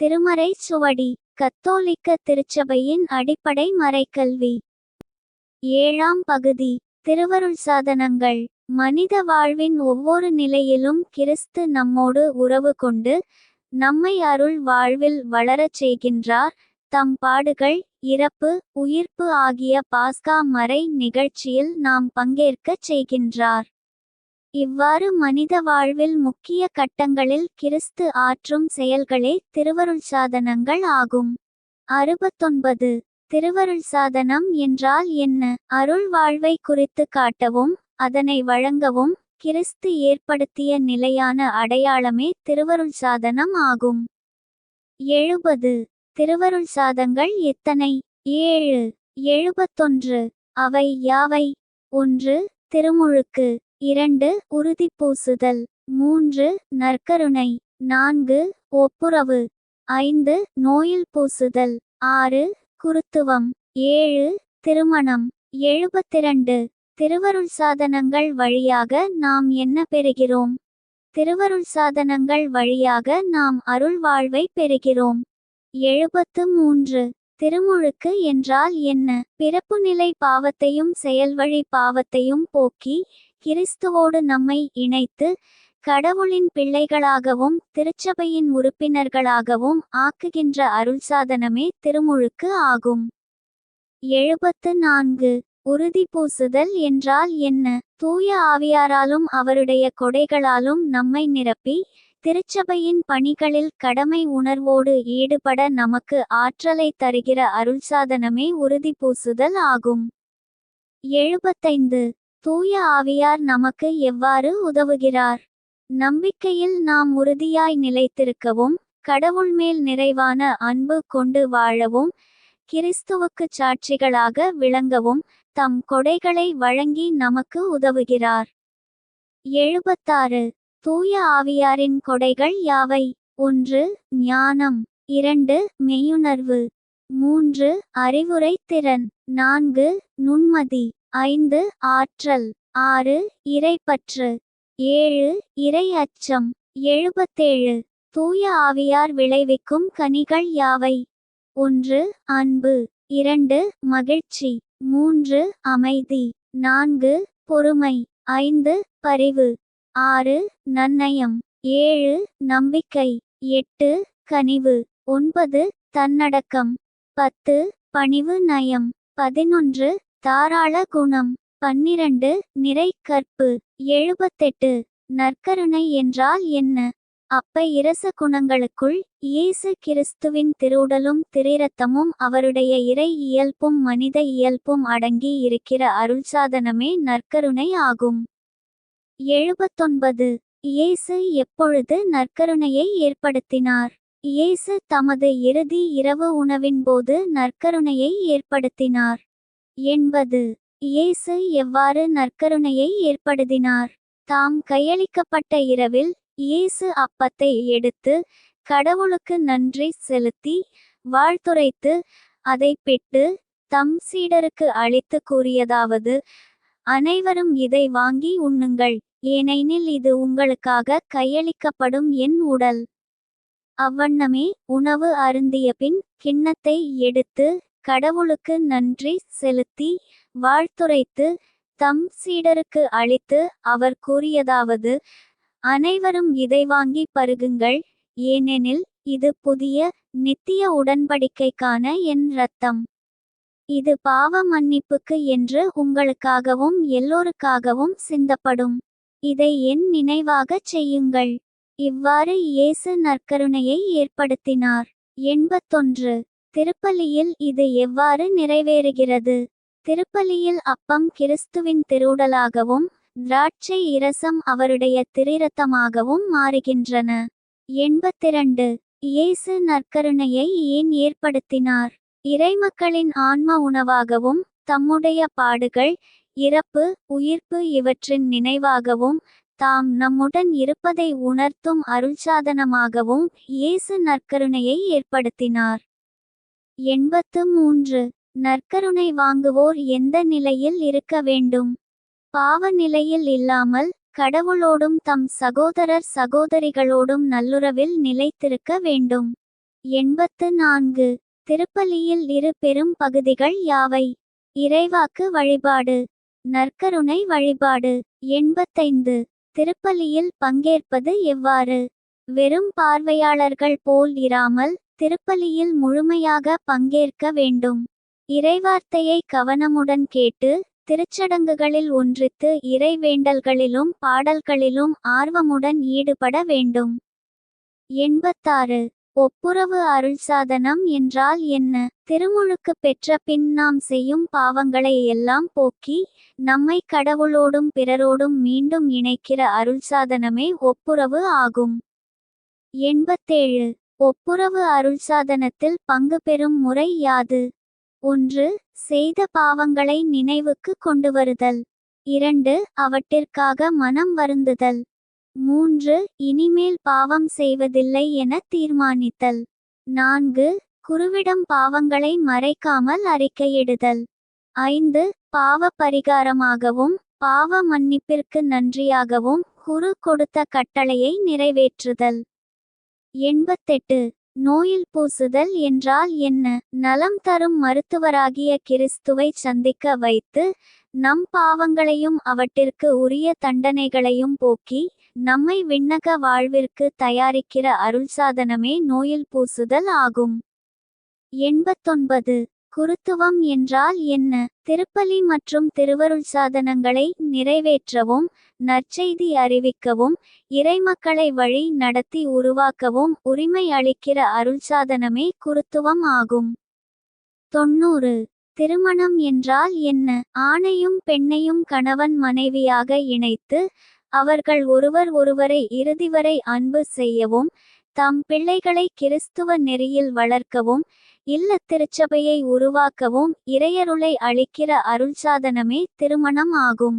திருமறை சுவடி கத்தோலிக்க திருச்சபையின் அடிப்படை மறைக்கல்வி. ஏழாம் பகுதி திருவருள் சாதனங்கள் மனித வாழ்வின் ஒவ்வொரு நிலையிலும் கிறிஸ்து நம்மோடு உறவு கொண்டு நம்மை அருள் வாழ்வில் வளரச் செய்கின்றார் தம் பாடுகள் இறப்பு உயிர்ப்பு ஆகிய பாஸ்கா மறை நிகழ்ச்சியில் நாம் பங்கேற்கச் செய்கின்றார். இவ்வாறு மனித வாழ்வில் முக்கிய கட்டங்களில் கிறிஸ்து ஆற்றும் செயல்களே திருவருள் சாதனங்கள் ஆகும். அறுபத்தொன்பது. திருவருள் சாதனம் என்றால் என்ன? அருள் வாழ்வை குறித்து காட்டவும் அதனை வழங்கவும் கிறிஸ்து ஏற்படுத்திய நிலையான அடையாளமே திருவருள் சாதனம் ஆகும். எழுபது. திருவருள் சாதங்கள் எத்தனை? ஏழு. எழுபத்தொன்று. அவை யாவை? ஒன்று. திருமுழுக்கு. இரண்டு உறுதி பூசுதல் மூன்று நற்கருணை. நான்கு ஒப்புரவு. ஐந்து நோயில் பூசுதல். ஆறு குருத்துவம். ஏழு திருமணம். எழுபத்திரண்டு திருவருள் சாதனங்கள் வழியாக நாம் என்ன பெறுகிறோம்? திருவருள் சாதனங்கள் வழியாக நாம் அருள் வாழ்வை பெறுகிறோம். எழுபத்து மூன்று திருமுழுக்கு என்றால் என்ன? பிறப்பு நிலை பாவத்தையும் செயல்வழி பாவத்தையும் போக்கி கிறிஸ்துவோடு நம்மை இணைத்து கடவுளின் பிள்ளைகளாகவும் திருச்சபையின் உறுப்பினர்களாகவும் ஆக்குகின்ற அருள்சாதனமே திருமுழுக்கு ஆகும். எழுபத்து நான்கு. உறுதி பூசுதல் என்றால் என்ன? தூய ஆவியாராலும் அவருடைய கொடைகளாலும் நம்மை நிரப்பி திருச்சபையின் பணிகளில் கடமை உணர்வோடு ஈடுபட நமக்கு ஆற்றலை தருகிற அருள்சாதனமே உறுதி பூசுதல் ஆகும். எழுபத்தைந்து. தூய ஆவியார் நமக்கு எவ்வாறு உதவுகிறார்? நம்பிக்கையில் நாம் உறுதியாய் நிலைத்திருக்கவும் கடவுள் மேல் நிறைவான அன்பு கொண்டு வாழவும் கிறிஸ்துவுக்கு சாட்சிகளாக விளங்கவும் தம் கொடைகளை வழங்கி நமக்கு உதவுகிறார். எழுபத்தாறு. தூய ஆவியாரின் கொடைகள் யாவை? ஒன்று ஞானம். இரண்டு மெய்யுணர்வு. மூன்று அறிவுரை திறன். நான்கு நுண்மதி. ஐந்து ஆற்றல் ஆறு இறைப்பற்று ஏழு இறை அச்சம் எழுபத்தேழு தூய ஆவியார் விளைவிக்கும் கனிகள் யாவை? ஒன்று அன்பு இரண்டு மகிழ்ச்சி மூன்று அமைதி நான்கு பொறுமை ஐந்து பரிவு ஆறு நன்னயம் ஏழு நம்பிக்கை எட்டு கனிவு ஒன்பது தன்னடக்கம் பத்து பணிவு நயம் பதினொன்று தாராள குணம். பன்னிரண்டு நிறை கற்பு. எழுபத்தெட்டு நற்கருணை என்றால் என்ன? அப்ப இரச குணங்களுக்குள் இயேசு கிறிஸ்துவின் திருவுடலும் திரிரத்தமும் அவருடைய இறை இயல்பும் மனித இயல்பும் அடங்கி இருக்கிற அருள்சாதனமே நற்கருணை ஆகும். எழுபத்தொன்பது இயேசு எப்பொழுது நற்கருணையை ஏற்படுத்தினார்? இயேசு தமது இறுதி இரவு உணவின் போது நற்கருணையை ஏற்படுத்தினார். என்பது. இயேசு எவ்வாறு நற்கருணையை ஏற்படுத்தினார்? தாம் கையளிக்கப்பட்ட இரவில் இயேசு அப்பத்தை எடுத்து கடவுளுக்கு நன்றி செலுத்தி வாழ்த்துரைத்து அதை பெற்று தம் சீடருக்கு அளித்து கூறியதாவது அனைவரும் இதை வாங்கி உண்ணுங்கள். ஏனெனில் இது உங்களுக்காக கையளிக்கப்படும் என் உடல். அவ்வண்ணமே உணவு அருந்திய பின் கிண்ணத்தை எடுத்து கடவுளுக்கு நன்றி செலுத்தி வாழ்த்துரைத்து தம் சீடருக்கு அளித்து அவர் கூறியதாவது அனைவரும் இதை வாங்கி பருகுங்கள். ஏனெனில் இது புதிய நித்திய உடன்படிக்கைக்கான என் இரத்தம். இது பாவ மன்னிப்புக்கு என்று உங்களுக்காகவும் எல்லோருக்காகவும் சிந்தப்படும். இதை என் நினைவாகச் செய்யுங்கள். இவ்வாறு இயேசு நற்கருணையை ஏற்படுத்தினார். எண்பத்தொன்று. திருப்பலியில் இது எவ்வாறு நிறைவேறுகிறது? திருப்பலியில் அப்பம் கிறிஸ்துவின் திருவுடலாகவும் திராட்சை இரசம் அவருடைய திரிரத்தமாகவும் மாறுகின்றன. எண்பத்திரண்டு. இயேசு நற்கருணையை ஏன் ஏற்படுத்தினார்? இறைமக்களின் ஆன்ம உணவாகவும் தம்முடைய பாடுகள் இறப்பு உயிர்ப்பு இவற்றின் நினைவாகவும் தாம் நம்முடன் இருப்பதை உணர்த்தும் அருள்சாதனமாகவும் இயேசு நற்கருணையை ஏற்படுத்தினார். எண்பத்து மூன்று. நற்கருணை வாங்குவோர் எந்த நிலையில் இருக்க வேண்டும்? பாவ நிலையில் இல்லாமல் கடவுளோடும் தம் சகோதரர் சகோதரிகளோடும் நல்லுறவில் நிலைத்திருக்க வேண்டும். எண்பத்து நான்கு. திருப்பலியில் இரு பெரும் பகுதிகள் யாவை? இறைவாக்கு வழிபாடு. நற்கருணை வழிபாடு. எண்பத்தைந்து. திருப்பலியில் பங்கேற்பது எவ்வாறு? வெறும் பார்வையாளர்கள் போல் இராமல் திருப்பலியில் முழுமையாக பங்கேற்க வேண்டும். இறைவார்த்தையை கவனமுடன் கேட்டு திருச்சடங்குகளில் ஒன்றித்து இறைவேண்டல்களிலும் பாடல்களிலும் ஆர்வமுடன் ஈடுபட வேண்டும். எண்பத்தாறு. ஒப்புரவு அருள் சாதனம் என்றால் என்ன? திருமுழுக்கு பெற்ற பின் நாம் செய்யும் பாவங்களை எல்லாம் போக்கி நம்மை கடவுளோடும் பிறரோடும் மீண்டும் இணைக்கிற அருள் சாதனமே ஒப்புரவு ஆகும். எண்பத்தேழு. ஒப்புரவு அருள்சாதனத்தில் பங்கு பெறும் முறை யாது? ஒன்று செய்த பாவங்களை நினைவுக்கு கொண்டு வருதல் இரண்டு அவற்றிற்காக மனம் வருந்துதல். மூன்று இனிமேல் பாவம் செய்வதில்லை என தீர்மானித்தல். நான்கு குருவிடம் பாவங்களை மறைக்காமல் அறிக்கையிடுதல். ஐந்து பாவ பரிகாரமாகவும் பாவ மன்னிப்பிற்கு நன்றியாகவும் குரு கொடுத்த கட்டளையை நிறைவேற்றுதல். எண்பத்தெட்டு. நோயில் பூசுதல் என்றால் என்ன? நலம் தரும் மருத்துவராகிய கிறிஸ்துவை சந்திக்க வைத்து நம் பாவங்களையும் அவற்றிற்கு உரிய தண்டனைகளையும் போக்கி நம்மை விண்ணக வாழ்விற்கு தயாரிக்கிற அருள்சாதனமே நோயில் பூசுதல் ஆகும். எண்பத்தொன்பது. குருத்துவம் என்றால் என்ன? திருப்பலி மற்றும் திருவருள் சாதனங்களை நிறைவேற்றவும் நற்செய்தி அறிவிக்கவும் இறைமக்களை வழி நடத்தி உருவாக்கவும் உரிமை அளிக்கிற அருள் சாதனமே குருத்துவம் ஆகும். தொண்ணூறு. திருமணம் என்றால் என்ன? ஆணையும் பெண்ணையும் கணவன் மனைவியாக இணைத்து அவர்கள் ஒருவர் ஒருவரை இறுதிவரை அன்பு செய்யவும் தம் பிள்ளைகளை கிறிஸ்துவ நெறியில் வளர்க்கவும் இல்ல திருச்சபையை உருவாக்கவும் இறையருளை அளிக்கிற அருள்சாதனமே திருமணம் ஆகும்.